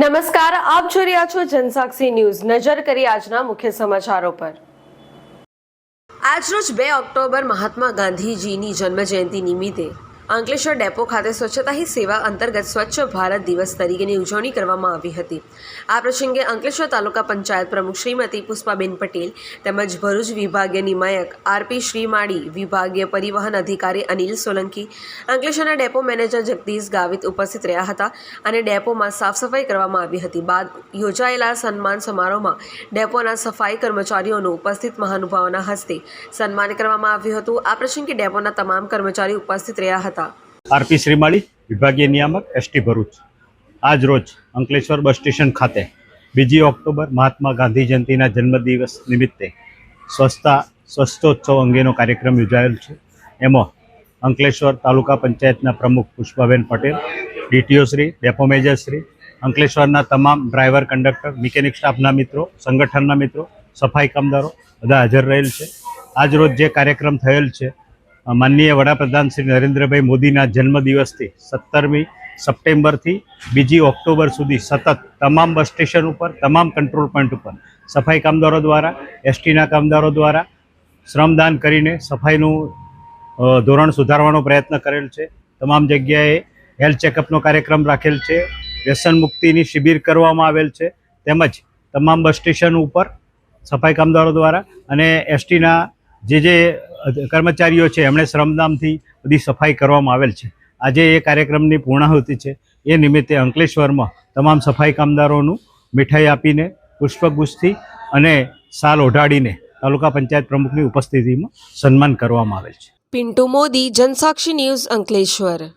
નમસ્કાર, આપ જોઈ રહ્યા છો જનસાક્ષી ન્યૂઝ. નજર કરી આજના મુખ્ય સમાચારો પર. આજરોજ બે ઓક્ટોબર મહાત્મા ગાંધીજીની જન્મજયંતિ નિમિત્તે અંકલેશ્વર ડેપો ખાતે સ્વચ્છતા હી સેવા અંતર્ગત સ્વચ્છ ભારત દિવસ તરીકેની ઉજવણી કરવામાં આવી હતી. આ પ્રસંગે અંકલેશ્વર તાલુકા પંચાયત પ્રમુખ શ્રીમતી પુષ્પાબેન પટેલ તેમજ ભરૂચ વિભાગીય નિમાયક આરપી શ્રીમાળી, વિભાગીય પરિવહન અધિકારી અનિલ સોલંકી, અંકલેશ્વરના ડેપો મેનેજર જગદીશ ગાવિત ઉપસ્થિત રહ્યા હતા અને ડેપોમાં સાફ સફાઈ કરવામાં આવી હતી. બાદ યોજાયેલા સન્માન સમારોહમાં ડેપોના સફાઈ કર્મચારીઓનું ઉપસ્થિત મહાનુભાવોના હસ્તે સન્માન કરવામાં આવ્યું હતું. આ પ્રસંગે ડેપોના તમામ કર્મચારીઓ ઉપસ્થિત રહ્યા હતા. આરપી શ્રીમાળી, વિભાગીય નિયામક, એસટી ભરૂચ. આજ રોજ અંકલેશ્વર બસ સ્ટેશન ખાતે બીજી ઓક્ટોબર મહાત્મા ગાંધી જયંતિના જન્મદિવસ નિમિત્તે સ્વચ્છતા, સ્વચ્છોત્સવ અંગેનો કાર્યક્રમ યોજાયેલ છે. એમાં અંકલેશ્વર તાલુકા પંચાયતના પ્રમુખ Pushpaben Patel, DTO Shri, depot major Shri, અંકલેશ્વરના તમામ ડ્રાઈવર કંડક્ટર, મિકેનિક સ્ટાફના મિત્રો, સંગઠનના મિત્રો, સફાઈ કામદારો બધા હાજર રહેલ છે. આજ રોજ જે કાર્યક્રમ થયેલ છે માનનીય વડાપ્રધાન શ્રી નરેન્દ્રભાઈ મોદીના જન્મદિવસથી સત્તરમી સપ્ટેમ્બરથી બીજી ઓક્ટોબર સુધી સતત તમામ બસ સ્ટેશન ઉપર, તમામ કંટ્રોલ પોઈન્ટ ઉપર સફાઈ કામદારો દ્વારા, એસટીના કામદારો દ્વારા શ્રમદાન કરીને સફાઈનું ધોરણ સુધારવાનો પ્રયત્ન કરેલ છે. તમામ જગ્યાએ હેલ્થ ચેકઅપનો કાર્યક્રમ રાખેલ છે. વ્યસન મુક્તિની શિબિર કરવામાં આવેલ છે. તેમજ તમામ બસ સ્ટેશન ઉપર સફાઈ કામદારો દ્વારા અને એસટીના જે જે કર્મચારીઓ છે, એમણે શ્રમદામથી બધી સફાઈ કરવામાં આવેલ છે. આજે એ કાર્યક્રમની પૂર્ણાહુતિ છે. એ નિમિત્તે અંકલેશ્વરમાં તમામ સફાઈ કામદારોનું મીઠાઈ આપીને પુષ્પગુચ્છથી અને સાલ ઓઢાડીને તાલુકા પંચાયત પ્રમુખની ઉપસ્થિતિમાં સન્માન કરવામાં આવેલ છે. પિન્ટુ મોદી, જનસાક્ષી ન્યૂઝ અંકલેશ્વર.